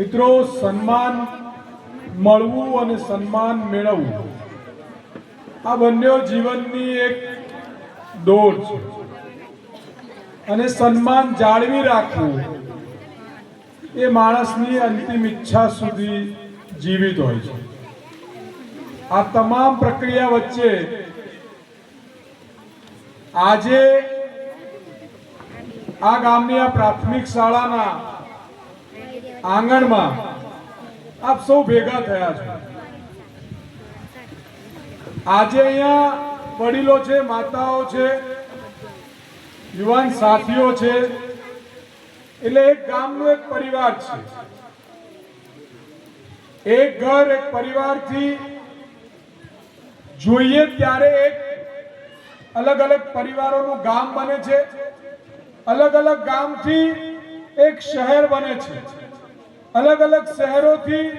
મિત્રો, સન્માન મળવું અને સન્માન મેળવવું, આ બંને જીવનની એક દોર છે. અને સન્માન જાળવી રાખવું એ માણસની અંતિમ ઈચ્છા સુધી જીવિત હોય છે. આ તમામ પ્રક્રિયા વચ્ચે આજે આ ગામની આ પ્રાથમિક શાળાના આંગણમાં આપ સૌ ભેગા થયા છો. આજે અહીંયા વડીલો છે, માતાઓ છે, યુવાન સાથીઓ છે. એટલે એક ગામનો એક પરિવાર છે. એક ઘર, એક પરિવારથી જોઈએ ત્યારે એક અલગ અલગ પરિવારોનું ગામ બને છે. અલગ અલગ ગામથી એક શહેર બને છે. અલગ અલગ શહેરોથી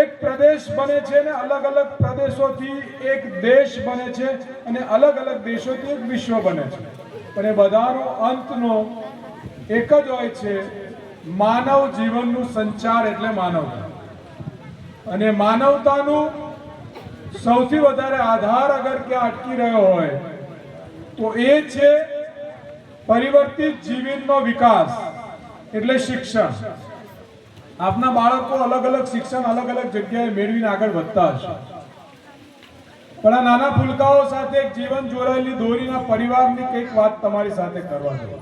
એક પ્રદેશ બને છે અને અલગ અલગ પ્રદેશોથી એક દેશ બને છે અને અલગ અલગ દેશોથી એક વિશ્વ બને છે. અને બધાનો અંતનો એક જ હોય છે માનવ જીવનનું સંચાર એટલે માનવતા. અને માનવતાનું સૌથી વધારે આધાર અગર ક્યાં અટકી રહ્યો હોય, તો એ છે પરિવર્તિત જીવનનો વિકાસ, એટલે શિક્ષણ. આપના બાળકો અલગ અલગ શિક્ષણ અલગ અલગ જગ્યાએ મેળવીને આગળ વધતા હશે. પણ આ નાના ફુલકાઓ સાથે એક જીવન જોડાયેલી દોરીના પરિવારની કંઈક વાત તમારી સાથે કરવા દો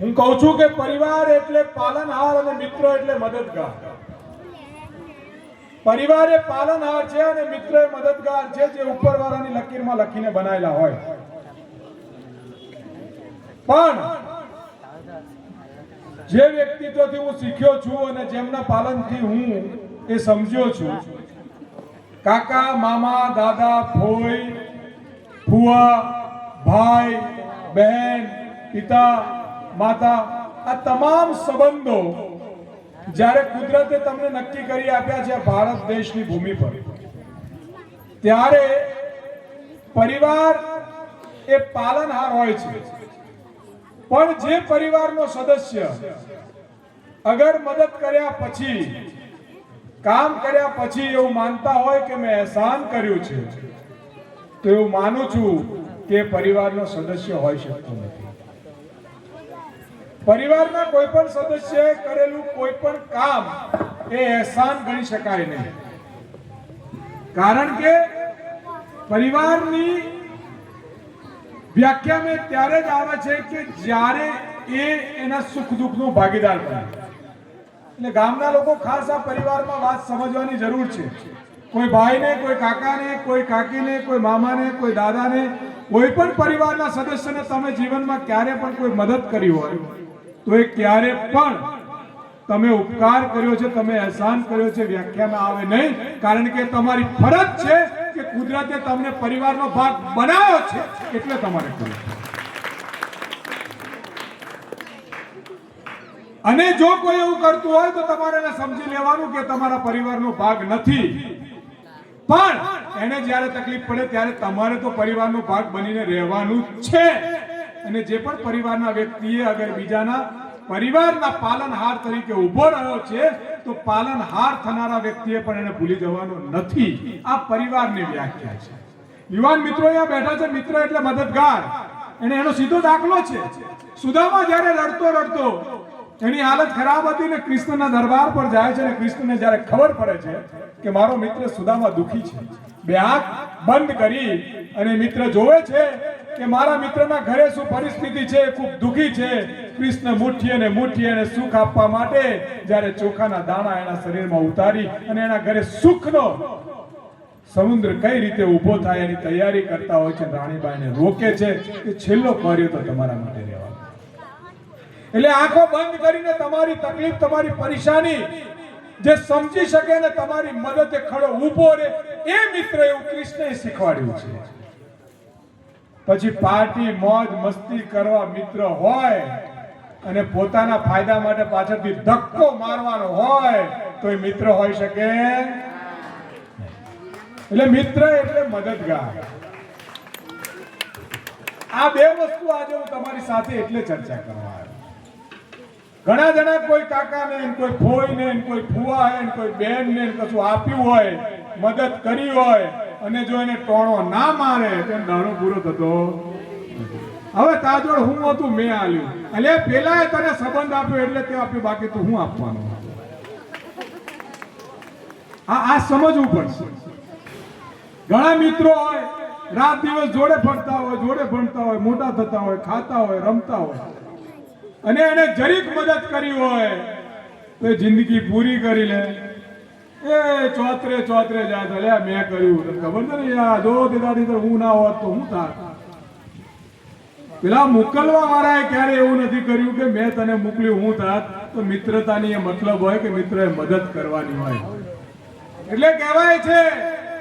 હું કહું છું કે પરિવાર એટલે પાલનહાર અને મિત્રો એટલે મદદગાર. પરિવાર પાલનહાર છે અને મિત્ર એ મદદગાર છે જે ઉપરવાળાની લકીરમાં લખીને બનાવેલા હોય. પણ જે વ્યક્તિત્વથી હું શીખ્યો છું અને જેમના પાલનથી હું એ સમજ્યો છું, કાકા, મામા, દાદા ફોઈ ફુવા ભાઈ, બહેન, પિતા, માતા, આ તમામ સંબંધો જ્યારે કુદરતે તમને નક્કી કરી આપ્યા છે ભારત દેશની ભૂમિ પર, ત્યારે પરિવાર એ પાલનહાર હોય છે. પણ જે પરિવારનો સદસ્ય અગર મદદ કર્યા પછી, કામ કર્યા પછી એવું માનતા હોય કે મેં એહસાન કર્યું છે, તો એવું માનું છું કે પરિવારનો સદસ્ય હોઈ શકતો નથી. પરિવારના કોઈ પણ સદસ્યએ કરેલું કોઈ પણ કામ એ એહસાન ગણી શકાય નહીં. કારણ કે પરિવારની વ્યાખ્યા મેં ત્યારે જ આવે છે કે જ્યારે એ એના સુખ દુઃખનો ભાગીદાર બને. એટલે ગામના લોકો ખાસ આ પરિવારમાં વાત સમજવાની જરૂર છે. કોઈ ભાઈને, કોઈ કાકાને, કોઈ કાકીને, કોઈ મામાને, કોઈ દાદાને, કોઈ પણ પરિવારના સદસ્યને તમે જીવનમાં ક્યારે પણ કોઈ મદદ કરી હોય, તો એ ક્યારે પણ તમે ઉપકાર કર્યો છે, તમે અહેસાન કર્યો છે, વ્યાખ્યામાં આવે નહીં. કારણ કે તમારી ફરજ છે કે કુદરતે તમને પરિવારનો ભાગ બનાવ્યો છે, એટલે તમારે કરવું અને જો કોઈ એવું કરતું હોય તો તમારે સમજી લેવાનું કે તમારા પરિવારનો ભાગ નથી. પણ એને જ્યારે તકલીફ પડે ત્યારે તમારે તો પરિવારનો ભાગ બનીને રહેવાનું છે. અને જે પણ પરિવારના વ્યક્તિએ અગર બીજાના પરિવારના પાલનહાર તરીકે ઊભો રહ્યો છે તો પાલનહાર થનારા વ્યક્તિએ પણ એને ભૂલી જવાનો નથી. આ પરિવારની વ્યાખ્યા છે. યુવાન મિત્રો અહીંયા બેઠા છે, મિત્ર એટલે મદદગાર. એને એનો સીધો દાખલો છે. સુદામા જ્યારે રડતો રડતો એની હાલત ખરાબ હતી ને કૃષ્ણના દરબાર પર જાય છે ને કૃષ્ણને જ્યારે ખબર પડે છે કે મારો મિત્ર સુદામા દુખી છે. બે હાથ બંધ કરી અને મિત્ર જોવે છે કે મારા મિત્રના ઘરે શું પરિસ્થિતિ છે ખૂબ દુખી છે. કૃષ્ણ મુઠ્ઠી અને મુઠ્ઠી એને સુખ આપવા માટે જ્યારે ચોખાના દાણા એના શરીરમાં ઉતારી અને એના ઘરે સુખનો સમુદ્ર કઈ રીતે ઊભો થાય એની તૈયારી કરતા હોય છે, રાણીબાઈને રોકે છે કે છેલ્લો કર્યો તો તમારા માટે રહેવાનો. એટલે આંખો બંધ કરીને તમારી તકલીફ, તમારી પરેશાની જે સમજી શકે ને તમારી મદદે ખડો ઊભો રહે, એ મિત્ર એવું કૃષ્ણએ શીખવાડ્યું છે. પછી પાર્ટી, મોજ, મસ્તી કરવા મિત્ર હોય અને પોતાના ફાયદા માટે પાછળથી ધક્કો મારવાનો હોય તો એ મિત્ર હોઈ શકે. એટલે મિત્ર એટલે મદદગાર. આ બે વસ્તુ આજે હું તમારી સાથે એટલે ચર્ચા કરવા આવ્યો. ઘણા જણા કોઈ કાકાને ને કોઈ ફોઈને કોઈ ફુવા હે કોઈ બેન ને કશું આપ્યું હોય, મદદ કરી હોય, અને જો એને ટોણો ના મારે, તો દાડો પૂરો થતો. હવે તાજોડ હું હતું, મેં આલ્યું. એટલે પેલા તને સંબંધ આપ્યો એટલે તે આપ્યું, બાકી તો હું આપવાનો? આ આ સમજવું પડશે. ઘણા મિત્રો હોય, રાત દિવસ જોડે ફરતા હોય, જોડે ભણતા હોય, મોટા થતા હોય, ખાતા હોય, રમતા હોય. અને એને જરીક મદદ કરી હોય, તો એ જિંદગી પૂરી કરી લે. એ ચોતરે ચોતરે જાય મેં કર્યું. ખબર છે ને, યાર, જો દાદી હું ના હોત તો હું થાત પેલા મોકલવા વાળાએ ક્યારે એવું નથી કર્યું કે મેં તને મોકલ્યું, હું થાત. તો મિત્રતાની એ મતલબ હોય કે મિત્રએ મદદ કરવાની હોય. એટલે કહેવાય છે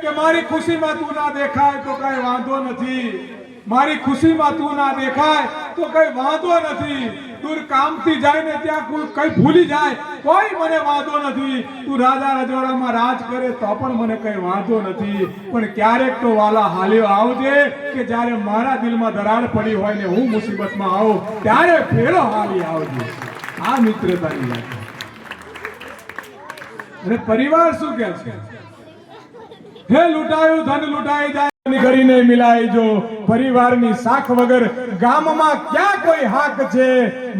કે મારી ખુશીમાં તું ના દેખાય તો કઈ વાંધો નથી. મારી ખુશીમાં તું ના દેખાય, તો કઈ વાંધો નથી. તું કામથી જાય ને ત્યાં કોઈ ભૂલી જાય, કોઈ મને વાંધો નથી. તું રાજા રજવાડામાં રાજ કરે તો પણ મને કઈ વાંધો નથી. પણ ક્યારેક તો વાલા હાલ્યો આવજે કે જ્યારે મારા દિલમાં દરાર પડી હોય ને હું મુસીબતમાં આવું, ત્યારે ફેરો હાલી આવજે. આ મિત્રતાની વાત અને પરિવાર શું કે છે? હે, લૂંટાયું, ધન લૂંટાઈ જાય. કરીને મિલાઈજો પરિવારની શાખ વગર ગામમાં ક્યાં કોઈ હાક છે?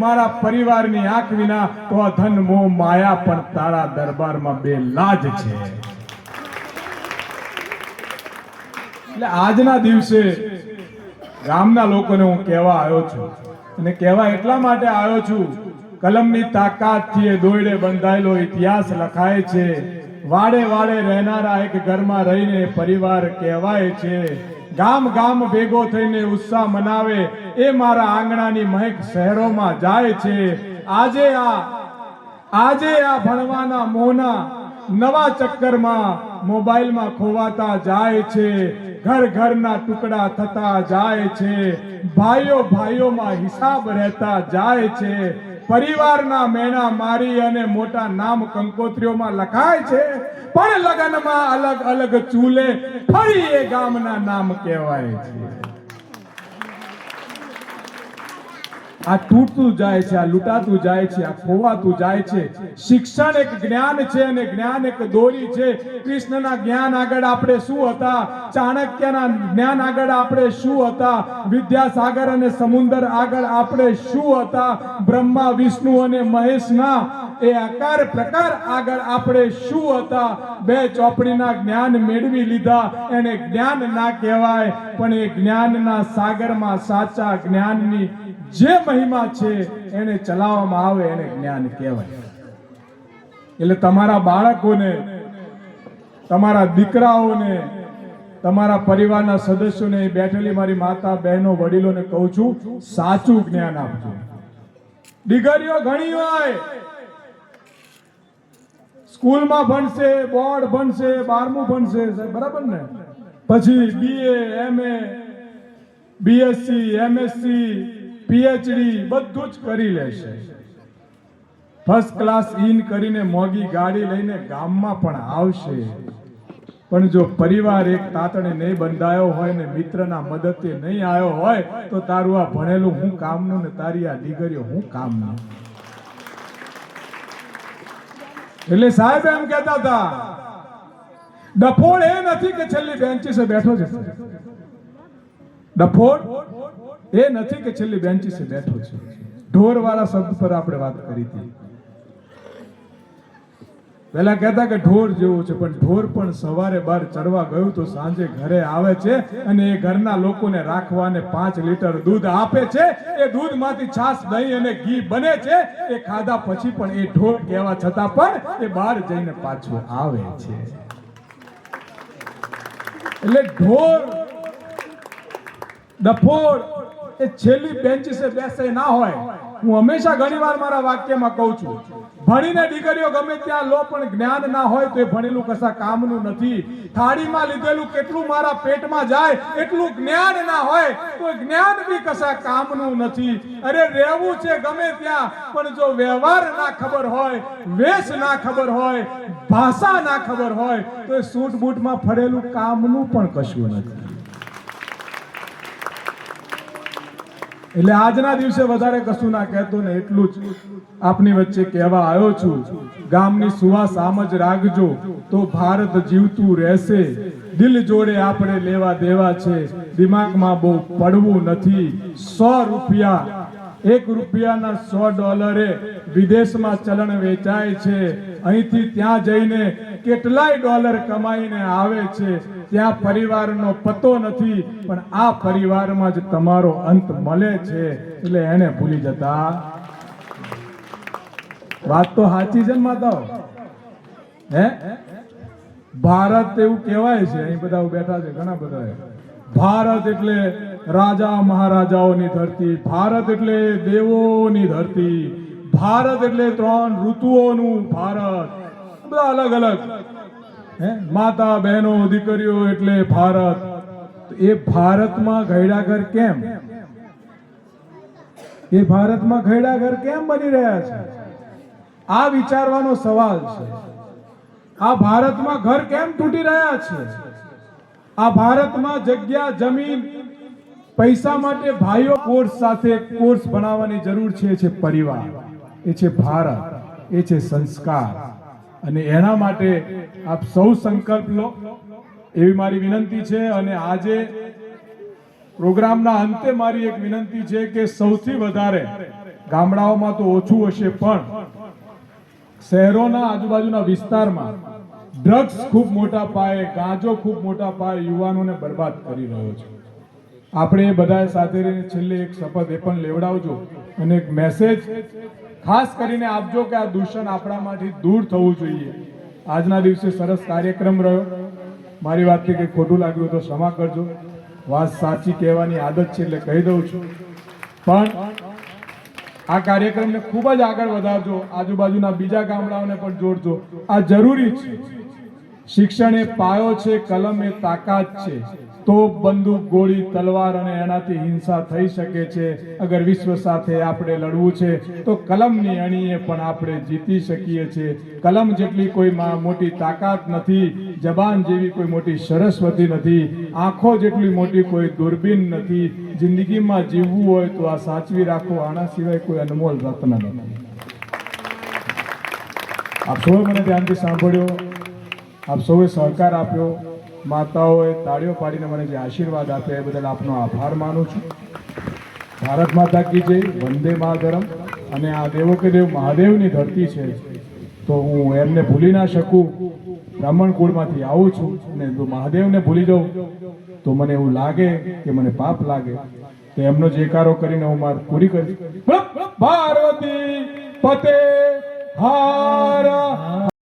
મારા પરિવારની આંખ વિના તો આ ધન મો માયા, પણ તારા દરબારમાં બે લાજ છે. એટલે આજના દિવસે ગામના લોકોને હું કહેવા આવ્યો છું અને કહેવા એટલા માટે આવ્યો છું, કલમની તાકાતથી એ દોયડે બંધાયેલો ઇતિહાસ લખાય છે વાડે વાડે રહેનારા એક ઘરમાં રહીને પરિવાર કહેવાય છે. ગામ ગામ ભેગો થઈને ઉત્સાહ મનાવે એ મારા આંગણાની મહેક શહેરોમાં જાય છે. આજે આ આજે આ ભણવાના મોના નવા ચક્કરમાં મોબાઈલમાં ખોવાતા જાય છે. ઘર ઘરના ટુકડા થતા જાય છે. ભાઈઓ ભાઈઓમાં હિસાબ રહેતા જાય છે. પરિવારના મેણા મારી અને મોટા નામ કંકોત્રીઓમાં લખાય છે, પણ લગનમાં અલગ અલગ ચૂલે ફરી એ ગામના નામ કહેવાય છે. આ તૂટતું જાય છે, આ લૂંટાતું જાય છે, આ ખોવાતું જાય છે. શિક્ષણ એક જ્ઞાન છે અને જ્ઞાન એક દોરી છે. કૃષ્ણના જ્ઞાન આગળ આપણે શું હતા? ચાણક્યના જ્ઞાન આગળ આપણે શું હતા? વિદ્યાસાગર અને સમુદ્ર આગળ આપણે શું હતા? બ્રહ્મા, વિષ્ણુ અને મહેશના એ આકાર પ્રકાર આગળ આપણે શું હતા? બે ચોપડીના જ્ઞાન મેળવી લીધા. એને જ્ઞાન ના કહેવાય, પણ એ જ્ઞાનના સાગરમાં સાચા જ્ઞાનની જે મહિમા છે એને ચલાવવામાં આવે એને જ્ઞાન કહેવાય. એટલે તમારા બાળકોને, તમારા દીકરાઓને, તમારા પરિવારના સદસ્યોને બેઠેલી મારી માતા, બહેનો, વડીલોને કહું છું, સાચું જ્ઞાન આપજો. દીકરીઓ ઘણી હોય. સ્કૂલમાં ભણશે, બોર્ડ ભણશે, બારમું ભણશે બરાબર ને? પછી BA MA BSc MSc PhD બધું જ કરી લેશે. ફર્સ્ટ ક્લાસ ઇન કરીને મોગી ગાડી લઈને ગામમાં પણ આવશે. પણ જો પરિવાર એક તાતણે નહીં બંધાયો હોય ને મિત્રના મદદથી નહીં આવ્યો હોય, તો તારું આ ભણેલું હું કામનું ને તારી આ દીકરીઓ હું કામનું? એટલે સાહેબ એમ કહેતા હતા, ડફોડ એ નથી કે છેલ્લી બેન્ચીસે બેઠો છે. ડફોળ એ નથી કે છેલ્લી બેન્ચીસે બેઠો છે. ઢોર વાળા શબ્દ પર આપણે વાત કરી હતી. પહેલા કહેતા કે ઢોર જેવું છે, પણ ઢોર પણ સવારે બહાર ચરવા ગયું તો સાંજે ઘરે આવે છે અને એ ઘરના લોકોને રાખવાને પાંચ લીટર દૂધ આપે છે. એ દૂધમાંથી છાશ, દહીં અને ઘી બને છે. એ ખાધા પછી પણ એ ઢોર કહેવા છતાં પણ એ બહાર જઈને પાછું આવે છે. એટલે ઢોર ડફોર એ છેલ્લી બેન્ચીસે બેસે ના હોય. હું હંમેશા ઘણીવાર મારા વાક્યમાં કહું છું, ભણીને દીકરીઓ ગમે ત્યાં લો, પણ જ્ઞાન ના હોય તો એ ભણેલું કશા કામનું નથી. થાળીમાં લીધેલું કેટલું મારા પેટમાં જાય, એટલું જ્ઞાન ના હોય, તો જ્ઞાન બી કશા કામનું નથી. અરે રહેવું છે ગમે ત્યાં, પણ જો વ્યવહાર ના ખબર હોય, વેશ ના ખબર હોય, ભાષા ના ખબર હોય, તો એ સૂટ બૂટમાં ફરેલું કામનું પણ કશું નથી. એટલે આજના દિવસે વધારે કશું ના કહેતો ને એટલું જ આપની વચ્ચે કહેવા આવ્યો છું. ગામની સુવાસ આમ જ રાખજો, તો ભારત જીવતું રહેશે. દિલ જોડે આપણે લેવા દેવા છે. દિમાગમાં બહુ પડવું નથી. સો રૂપિયા, એક રૂપિયાના સો ડોલરે વિદેશમાં ચલણ વેચાય છે. અહીંથી ત્યાં જઈને કેટલાય ડોલર કમાઈને આવે છે. ત્યાં પરિવારનો પતો નથી, પણ આ પરિવારમાં જ તમારો અંત મળે છે. એટલે એને ભૂલી જતા. વાત તો સાચી છે ને માતાઓ? હે? ભારત એવું કહેવાય છે, અહીં બધા બેઠા છે, ઘણા બધા ભારત એટલે રાજા મહારાજાઓની ધરતી, ભારત એટલે દેવોની ધરતી, ભારત એટલે ત્રણ ઋતુઓનું ભારત. બધા અલગ અલગ. માતા, બહેનો, દીકરીઓ એટલે ભારત. એ ભારતમાં ઘર કેમ? એ ભારતમાં ઘર કેમ બની રહ્યા છે? આ વિચારવાનો સવાલ છે. આ ભારતમાં ઘર કેમ તૂટી રહ્યા છે? આ ભારતમાં જગ્યા, જમીન, પૈસા માટે ભાઈઓ કોર્સ સાથે કોર્સ બનાવવાની જરૂર છે, એ છે પરિવાર. એ છે ભારત. એ છે સંસ્કાર. અને એના માટે આપ સૌ સંકલ્પ લો. એવી મારી વિનંતી છે અને આજે પ્રોગ્રામના અંતે મારી એક વિનંતી છે કે સૌથી વધારે ગામડાઓમાં તો ઓછું હશે, પણ શહેરોના આજુબાજુના વિસ્તારમાં ડ્રગ્સ ખૂબ મોટા પાયે, ગાંજો ખૂબ મોટા પાયે યુવાનોને બરબાદ કરી રહ્યો છે. આપણે બધા સાથે રહીને છેલ્લે એક શપથ એ પણ લેવડાવજો અને એક મેસેજ ખાસ કરીને આપજો કે આ દૂષણ આપણામાંથી દૂર થવું જોઈએ. આજના દિવસે સરસ કાર્યક્રમ રહ્યો. મારી વાતથી કંઈ ખોટું લાગ્યું તો ક્ષમા કરજો. વાત સાચી કહેવાની આદત છે એટલે કહી દઉં છું. પણ આ કાર્યક્રમને ખૂબ જ આગળ વધારજો. આજુબાજુના બીજા ગામડાઓને પણ જોડજો. આ જરૂરી છે. શિક્ષણ એ પાયો છે, કલમ એ તાકાત છે. તો બંદૂક, ગોળી, તલવાર અને એનાથી હિંસા થઈ શકે છે. અગર વિશ્વ સાથે આપણે લડવું છે, તો કલમની અણીએ પણ આપણે જીતી શકીએ છીએ કલમ જેટલી કોઈ મોટી તાકાત નથી, જબાન જેવી કોઈ મોટી સરસ્વતી નથી, આંખો જેટલી મોટી કોઈ દૂરબીન નથી. જિંદગીમાં જીવવું હોય તો આ સાચવી રાખો, આના સિવાય કોઈ અનમોલ રત્ન નથી. આપ સૌએ મને ધ્યાનથી સાંભળ્યો, આપ સૌએ સહકાર આપ્યો. માતાઓએ તાળીઓ પાડીને મને જે આશીર્વાદ આપ્યા એ બદલ આપનો આભાર માનું છું. ભારત માતા કી જય, વંદે માતરમ. અને આ દેવો કે દેવ મહાદેવની ધરતી છે. તો હું એમને ભૂલી ના શકું. બ્રાહ્મણ કુળમાંથી આવું છું અને જો મહાદેવને ભૂલી જાઉં, તો મને એવું લાગે કે મને પાપ લાગે. તો એમનો જેકારો કરીને હું માર પૂરી કરીશ. પાર્વતી પતે હાર